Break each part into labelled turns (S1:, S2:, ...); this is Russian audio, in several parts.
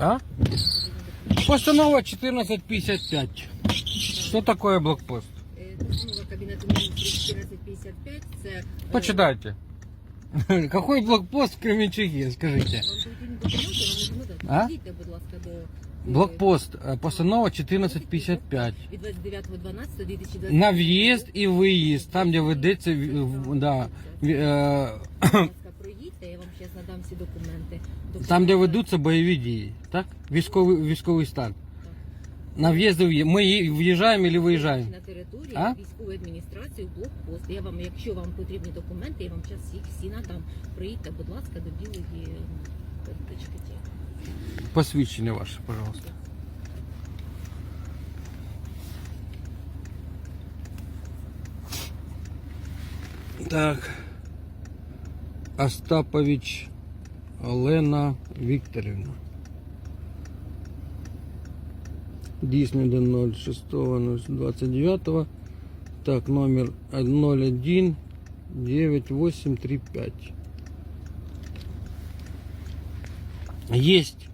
S1: А? Постанова 1455. Что такое блокпост?
S2: Е, Постанова Кабінету міністрів 1455 це... е,
S1: Почитайте. Какой блокпост в Кременчуге, скажите?
S2: Вам потрібні документи, вам не
S1: А?
S2: Підійте, будь ласка, до... е,
S1: Блокпост, э, постанова 1455.
S2: Від 29.12.2020.
S1: На въезд и выезд, там, где ведеться, в- в- да,
S2: я надам всі документи.
S1: там, де ведуться бойові дії, так? Військовий, військовий стан. На в'їзд і. Ми ї- в'їжджаємо чи виїжджаємо?
S2: На території
S1: А?
S2: військової адміністрації блокпост. Я вам, якщо вам потрібні документи, я вам зараз їх всі надам. Приїдьте, будь ласка, до білої карточки.
S1: Посвідчення ваше, пожалуйста. Так. Остапович Олена Вікторівна. Дійсний до 06.29. Так, номер 01 9835. Есть.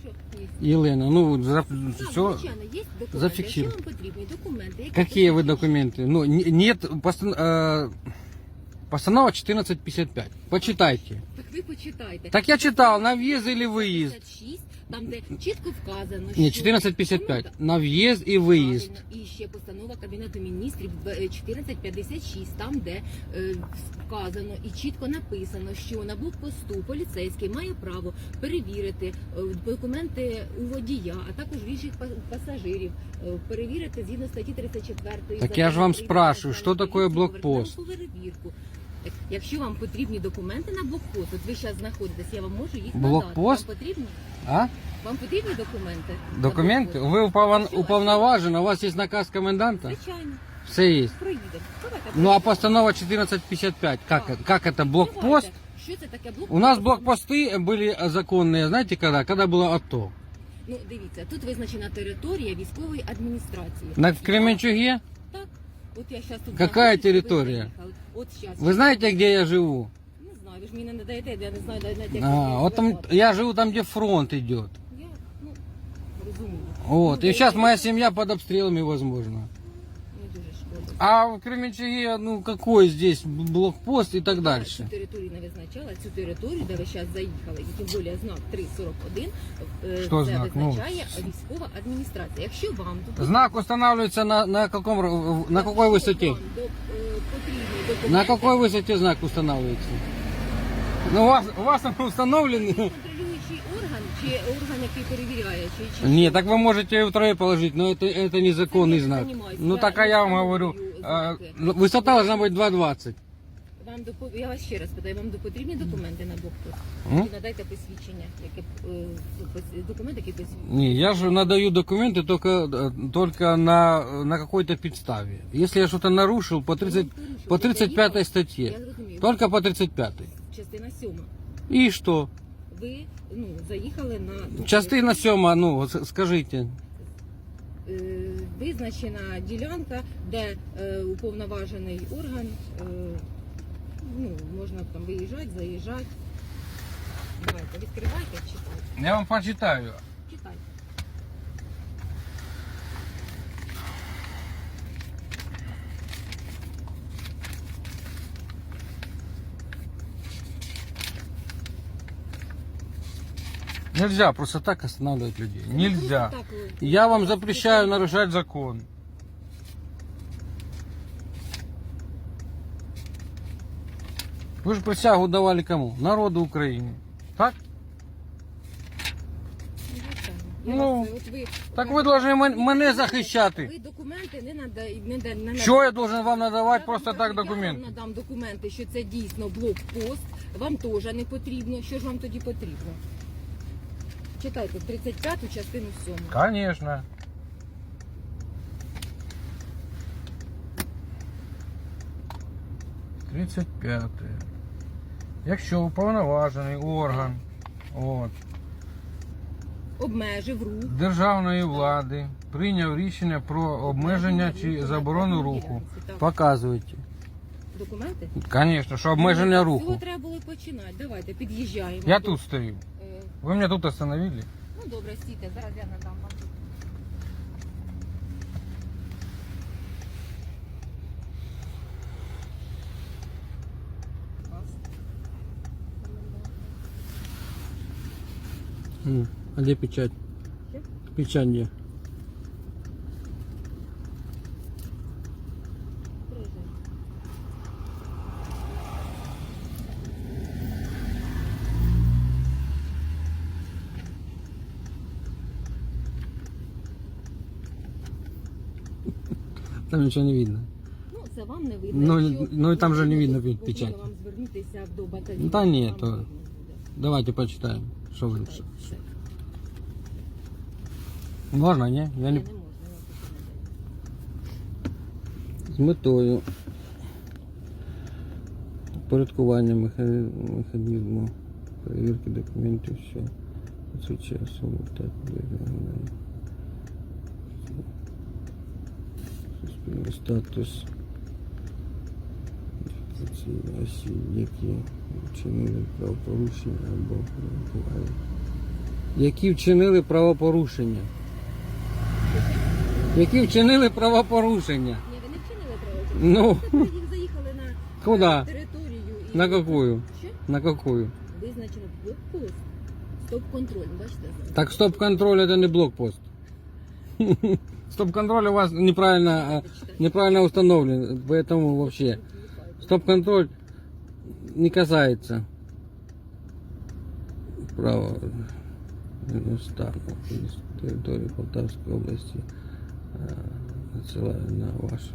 S2: Що є?
S1: Елена, ну, за,
S2: Так,
S1: все.
S2: звичайно, є документи.
S1: зафіксируй.
S2: Якщо вам потрібні документи, які
S1: Какие вы
S2: посвідчують-
S1: документы? Ну, не- нет, постан- э, постанова 1455. Почитайте.
S2: Так ви почитайте.
S1: Так я читал, на въезд или выезд.
S2: 56, там де чітко вказано,
S1: Нет,
S2: що...
S1: 1455.
S2: Ну,
S1: На въезд и выезд.
S2: Правильно. І ще постанова Кабінету міністрів е, 1456, там де е, вказано і чітко написано, що на блокпосту поліцейський має право перевірити е, документи у водія, а також в інших па- пасажирів, е, перевірити згідно статті 34.
S1: Так я ж вам
S2: Закону
S1: спрашиваю,
S2: про
S1: що таке
S2: поліцію,
S1: блокпост?
S2: поверхневу перевірку. Так, Якщо вам потрібні документи на блокпост, от ви зараз знаходитесь, я вам можу їх
S1: Блокпост?
S2: надати. Вам потрібні?
S1: А?
S2: Вам потрібні документи? на
S1: Документы?
S2: блокпост?
S1: Вы упован-
S2: Що?
S1: уполноважены, у вас есть наказ коменданта?
S2: Звичайно,
S1: Все есть.
S2: проїдемо. Давайте
S1: Ну а
S2: проїдемо.
S1: постанова 1455, как,
S2: Так.
S1: это- как это, блокпост?
S2: Давайте. Що це таке блокпост?
S1: У нас блокпосты были законные, знаете когда? Когда было АТО.
S2: Ну, дивіться, тут визначена територія військової адміністрації.
S1: На в Кременчуге?
S2: Так. От я зараз тут
S1: Какая
S2: знаходжусь, ви
S1: територія?
S2: заїхали. От зараз.
S1: Вы знаете, где я живу?
S2: Не знаю, ви ж мені не надаєте, я не знаю навіть як
S1: А,
S2: мені
S1: вот там,
S2: звертатися.
S1: я живу там, где фронт идет.
S2: Я, ну, розумію.
S1: Вот.
S2: Ну,
S1: И сейчас
S2: ви-
S1: моя семья под обстрелами, возможно.
S2: Не дуже шкода.
S1: А в Кременчуге, ну какой здесь блокпост и так
S2: Цю
S1: дальше?
S2: територію не визначала, цю територію, де ви зараз заїхали, і тим більше знак 341, е,
S1: Що
S2: це
S1: знак? Ну.
S2: визначає військова адміністрація. Якщо вам тут
S1: Знак устанавливается на, на каком, р- на какой
S2: Якщо
S1: высоте?
S2: вам до- е, потрібні документи,
S1: На какой высоте знак устанавливается? Ну, у вас, у вас он установлен?
S2: контролюючий орган чи орган, який перевіряє, чи, чи
S1: Нет, так вы можете и втрое положить, но это, это незаконный
S2: Я
S1: знак.
S2: занимаюсь,
S1: Ну
S2: я
S1: так а я вам
S2: не
S1: говорю,
S2: установлю
S1: а,
S2: знаки.
S1: ну, высота должна быть 2,20.
S2: вам допо- я вас ще раз питаю, вам до потрібні документи на блокпост?
S1: М?
S2: І надайте посвідчення, яке е, пос- документ, який посвідчує.
S1: Не, я же надаю документы только, э, только на, на какой-то подставе. Если я что-то нарушил по, 30, по 35 статье,
S2: Я зрозумію.
S1: только по 35.
S2: Частина сьома.
S1: И что?
S2: Ви ну, заїхали на
S1: Частина сьома, ну, вот с- скажите.
S2: Е, визначена ділянка, де е, уповноважений орган, е, ну, можна там виїжджати, заїжджати. Давайте, відкривайте, читайте.
S1: Я вам почитаю.
S2: Читайте.
S1: Нельзя просто так останавливать людей.
S2: Ну,
S1: Нельзя. Я вам запрещаю нарушать закон. Вы же присягу давали кому? Народу України. Так?
S2: ну,
S1: Ну, Так ви повинні мен- мене захищати.
S2: Ви документи не нада, не, да- не
S1: Що я
S2: надаєте.
S1: должен вам надавати
S2: Я
S1: просто
S2: вам
S1: так документи?
S2: Я вам надам документи, що це дійсно блокпост. Вам теж не потрібно. Що ж вам тоді потрібно? Читайте 35 частину 7.
S1: Конечно. Тридцять п'яте. Якщо уповноважений орган от,
S2: Обмежив рух.
S1: державної влади прийняв рішення про обмеження чи заборону руху, показуйте.
S2: Документи?
S1: Звісно, що обмеження
S2: З цього
S1: руху.
S2: треба було починати. Давайте, під'їжджаємо.
S1: Я
S2: До-
S1: тут стою.
S2: Е,
S1: Ви мене тут остановили?
S2: Ну, Ну добре, стійте, зараз я надам вам.
S1: М, А где печать?
S2: Что?
S1: Печать где? Там ничего не видно.
S2: Ну, це вам не видно.
S1: Ну,
S2: Якщо
S1: ну, і там же не видно
S2: потрібно
S1: печаті.
S2: вам звернутися до батальйону.
S1: Ну, та ні,
S2: вам
S1: то-
S2: видно буде.
S1: Давайте почитаем. Что вы?
S2: Все.
S1: Можно, не? Я
S2: Ні,
S1: не...
S2: не можна, я поки не даю.
S1: З метою порядкування меха- механізму перевірки документів, що посвідчує особу та Статус осіб, які вчинили правопорушення або перебувають. Які вчинили правопорушення. Які вчинили правопорушення.
S2: Ні, ви не вчинили правопорушення.
S1: Ну.
S2: Заїхали на
S1: Куда?
S2: е, територію. І...
S1: На какую?
S2: Що?
S1: На какую?
S2: Визначено блокпост. Стоп-контроль, бачите?
S1: Так стоп-контроль это не блокпост. Стоп-контроль у вас неправильно, э, неправильно установлен, поэтому вообще стоп-контроль не касается права стану из территории Полтавской области. Э, Отсылаю на вашу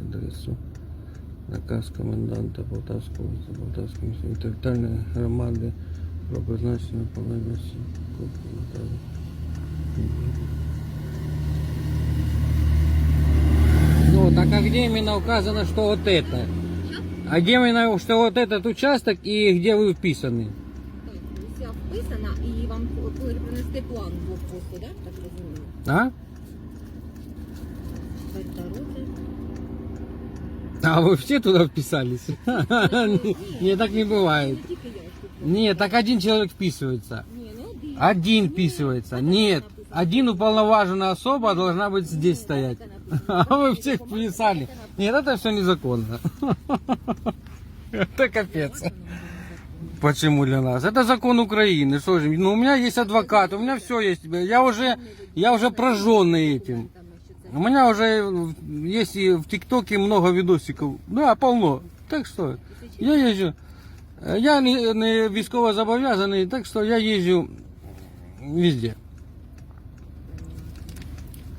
S1: адресу наказ коменданта Полтавської області, Полтавської міської територіальної громади про призначення повинності копії Наталі. Ну, так а где именно указано, что вот это? А где именно, что вот этот участок и где вы вписаны?
S2: Так, уся вписана і вам повинні принести план блокпосту, да? так розумію?
S1: А?
S2: Четверта рота.
S1: А вы все туда вписались? Не, так не бывает.
S2: Не тільки я тут.
S1: Нет, так один человек вписывается.
S2: Ні, не один.
S1: Один
S2: Ні,
S1: вписывается.
S2: так
S1: Нет,
S2: написано.
S1: один уполноваженная особа должна быть здесь
S2: Ні,
S1: стоять. А вы всех вписали. Нет, это все незаконно. Это капец. Почему для нас? Это закон Украины. Что же? Ну, у меня есть адвокат, у меня все есть. Я уже, я уже прожженный этим. У меня уже есть и в ТикТоке много видосиков. Да, полно. Так что я езжу. Я не, не військово так что я езжу везде.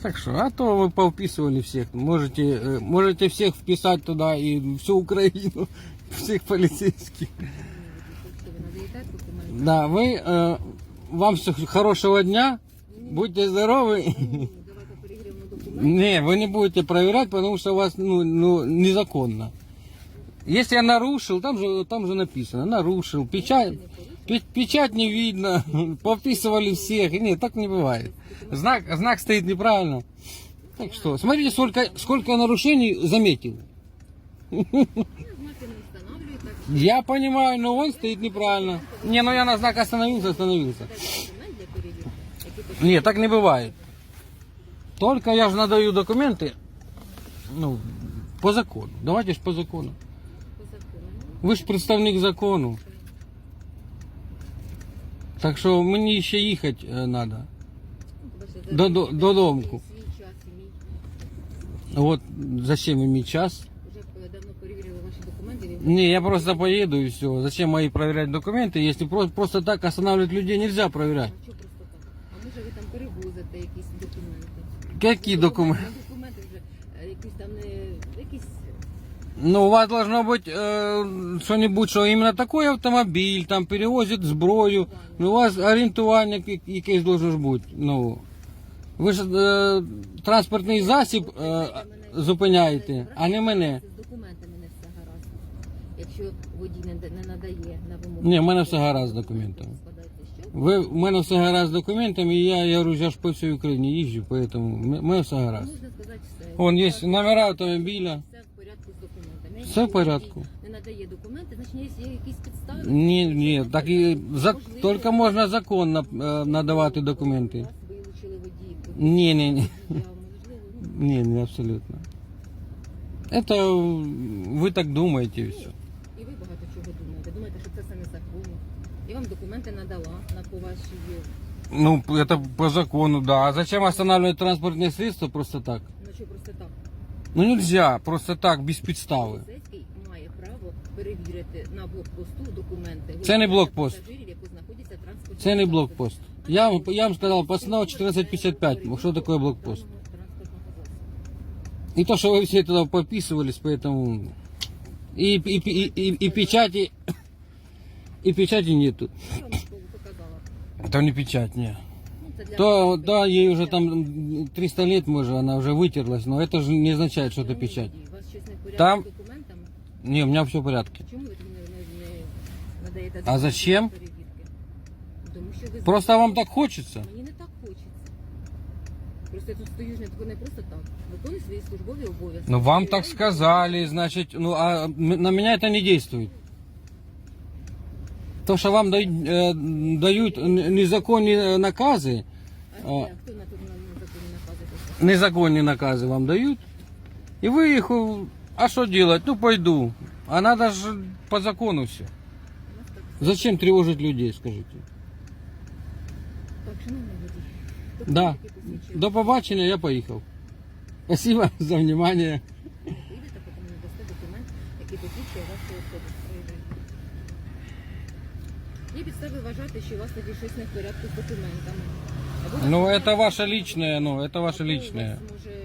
S1: Так что, а то вы повписывали всех. Можете, э, можете всех вписать туда и всю Украину, всех полицейских. Да, вы, э, вам всё хорошего дня, будьте здоровы. Не, вы не будете проверять, потому что у вас ну, ну, незаконно. Если я нарушил, там же, там же написано, нарушил, печать, пе- печать не видно, повписывали всех. Нет, так не бывает. Знак, знак стоит неправильно. Так что, смотрите, сколько, сколько нарушений заметил. Я понимаю, но он стоит неправильно. Не, ну я на знак остановился, остановился. Нет, так не бывает. Только я же надаю документы, ну, по закону. Давайте ж по закону.
S2: по закону.
S1: Ви ж представник закону. Так що мені ще їхати треба.
S2: Ну, бачите,
S1: До- до-
S2: зараз
S1: додомку.
S2: Свій час і мій.
S1: От зачем мій час?
S2: Вже е, давно перевірили ваші документи. ви-
S1: Не, я просто поеду и все. Зачем мои проверять документы, если просто, просто так останавливать людей нельзя проверять?
S2: А що просто так? А може ви там перевозите якісь документи?
S1: Какие документы?
S2: Ну, Документи вже е, якісь там не якісь
S1: Ну, у вас должно быть э, что-нибудь, что именно такой автомобиль, там перевозит зброю. Ну, у вас орієнтування яке- якесь должно ж бути. Ну, ви ж е, транспортний засіб е, зупиняєте, а не мене.
S2: з документами не все гаразд. Якщо водій не, да- не надає на вимогу.
S1: Ні, в мене все гаразд з документами.
S2: Складається що?
S1: Ви, у мене все гаразд з документами, і я, я говорю, я ж по всій Україні їжджу, поэтому в мене все гаразд.
S2: Можна сказати все.
S1: Вон є номера автомобіля.
S2: Все в порядку з документами.
S1: Все в порядку.
S2: Не надає документи, значить є якісь підстави.
S1: Ні, ні, так і за,
S2: Можливо,
S1: тільки можна законно е, надавати документи.
S2: Вас вилучили водії.
S1: Ні, ні, ні.
S2: Я, можливо, ну,
S1: Ні, не абсолютно. Это ви так думаєте і все.
S2: і ви багато чого думаєте. Думаєте, що це все незаконно. Я вам документи надала на по вашій,
S1: Ну, это по закону, да. А зачем останавливать транспортные средства просто так?
S2: ну що просто так.
S1: Ну нельзя, просто так, без підстави.
S2: Поліцейський має право перевірити на блокпосту документи.
S1: Це не блокпост.
S2: Пасажирів, які знаходяться в транспортному
S1: Це не
S2: засобі.
S1: блокпост. Я вам, я вам сказав, постанова 1455. Що таке блокпост?
S2: Даного транспортного засобу.
S1: И то, что вы все туда пописывались, поэтому... И, и, и, и, и печати... И печати нету.
S2: Я вам показала.
S1: Это не печать, не.
S2: Ну, це для
S1: То,
S2: вас.
S1: да, ей уже там 300 лет, может, она уже вытерлась, но это же не означает, что это
S2: Шановні
S1: печать.
S2: водії, У вас щось не в порядку
S1: Там-
S2: з документами?
S1: Не, у меня все в порядке.
S2: Чому ви не, не, не надаєте
S1: А
S2: документи
S1: зачем?
S2: для перевірки? Тому що ви
S1: Просто вам так хочется.
S2: Мені не так хочеться. Просто я тут стою ж не тако- не просто так. Виконую свої службові обов'язки.
S1: Ну, вам так
S2: Перевіряю
S1: сказали, значит, ну, а м- на меня это не действует. То, что вам дают, э, дают н- незаконные наказы,
S2: А
S1: А.
S2: де? хто на тут на законні накази писав?
S1: незаконные наказы вам дают, и вы их, э, а что делать? Ну, пойду. А надо же по закону все.
S2: У нас так.
S1: Зачем тревожить людей, скажите?
S2: Так, шановний водій.
S1: Да.
S2: документи, які посвідчують,
S1: До побачення, я поехал. Спасибо за внимание.
S2: Вийдете, поки мені дасте документ, який посвідчує вашу особу. Проявляйте. Є підстави вважати, що у вас тоді щось не в порядку з документами. Або вас
S1: Ну,
S2: немає
S1: это ваше личное, ну, это ваше
S2: або у
S1: личное.
S2: вас, може,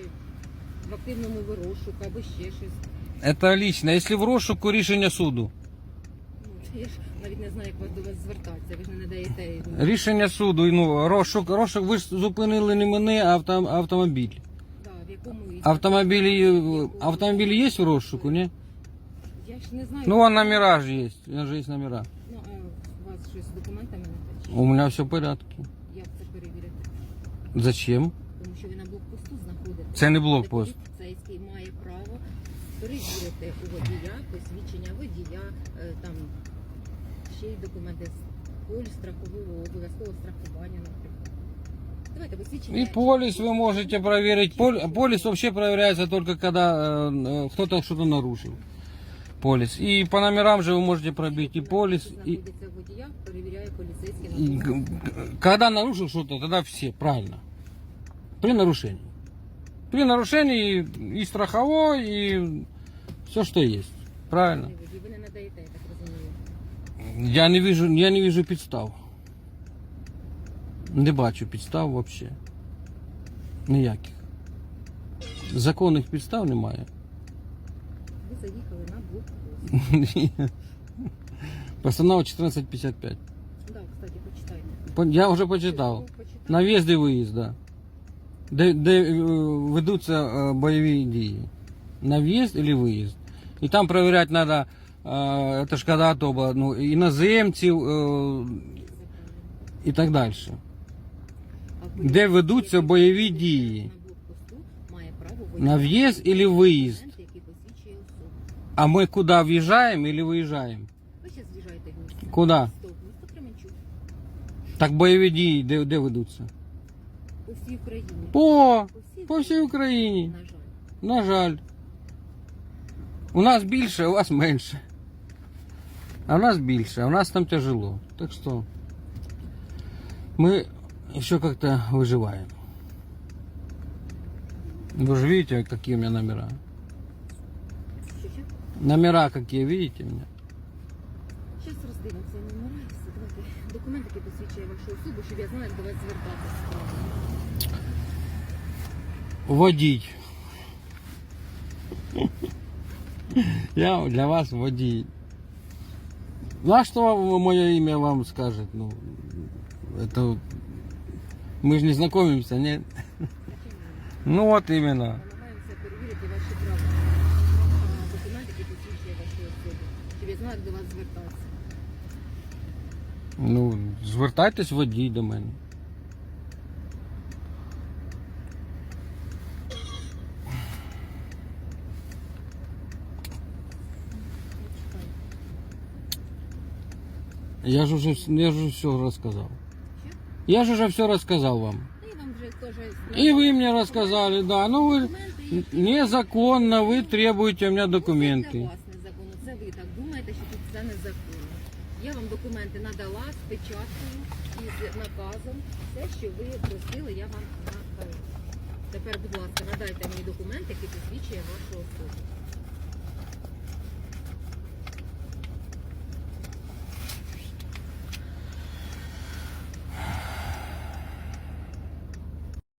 S2: в активному ви розшуку, або ще щось.
S1: Это личное. Если в розшуку рішення суду.
S2: Ну, я ж навіть не знаю, як вас до вас звертатися. Ви ж не надаєте.
S1: Рішення суду, ну, розшук, розшук, ви ж зупинили не мене, а авто, автомобіль.
S2: Да, в якому і-
S1: Автомобілі, автомобіль є в розшуку, ні?
S2: Я ж не знаю.
S1: Ну, а номера ж є, у нас же є номера.
S2: документами не те?
S1: У мене все в порядку.
S2: Як це перевірити?
S1: Зачем?
S2: Тому що ви на блокпосту знаходитесь.
S1: Це не блокпост.
S2: Поліцейський має право перевірити у водія, посвідчення водія, е, там ще й документи з полі страхового, обов'язкового страхування, наприклад. Давайте посвідчення.
S1: И полис вы можете проверить. Пол- Полис вообще проверяется только когда э, э, кто-то что-то нарушил. Полис. И по номерам же вы можете пробить и полис. И,
S2: знаходиться в водіях, перевіряє поліцейський
S1: и
S2: на
S1: г- г- когда нарушил что-то, тогда все, правильно. При нарушении. При нарушении и страховой, и все, что есть. Правильно.
S2: водій. Ви не надаєте, я так розумію.
S1: Я не вижу, я не вижу підстав. Не бачу підстав взагалі. Ніяких. Законних підстав немає.
S2: Ви заїхали на блокпост.
S1: Постанова 1455.
S2: Да, кстати, почитайте.
S1: По- Я вже почитав.
S2: Почитайте.
S1: На в'їзд і виїзд, да. Де, де е, ведуться е, бойові дії. На в'їзд или виїзд. І там перевіряти треба, е, це ж коли то було, ну, іноземців е, і так далі.
S2: А
S1: Де ведуться
S2: який
S1: бойові
S2: знаходиться
S1: дії.
S2: На блокпосту має право
S1: На
S2: водій
S1: в'їзд
S2: мати
S1: или виїзд? А ми куди в'їжджаємо или виїжджаємо?
S2: Ви зараз з'їжджаєте в місто.
S1: Куди?
S2: Стоп, місто Кременчук.
S1: Так бойові дії де, де ведуться?
S2: По всій Україні.
S1: По,
S2: всій
S1: по всій Україні.
S2: На жаль.
S1: На жаль. У нас більше, у вас менше. А у нас більше, а у нас там тяжело. Так что мы еще как-то выживаем. Вы же видите, какие у меня номера?
S2: Що ще?
S1: Номера какие, видите у меня?
S2: Зараз роздивимося номера і все. Давайте документ, який посвідчує вашу особу, щоб я знала, як до вас звертатися.
S1: Водій. Я для вас водій. Ну а что мое имя вам скажет? Ну, это мы же не знакомимся, нет? Ну вот именно.
S2: Знала, як до вас звертатися.
S1: Ну, звертайтесь водій до мене. Я ж уже, я ж все рассказал. Я же уже все рассказал вам.
S2: Ну,
S1: И вы мне рассказали, да. Ну вы незаконно, вы требуете у меня документы.
S2: Думаєте, що тут це незаконно. Я вам документи надала з печаткою і з наказом. Все, що ви просили, я вам надала. Тепер, будь ласка, надайте мені документи, які посвідчує вашу особу.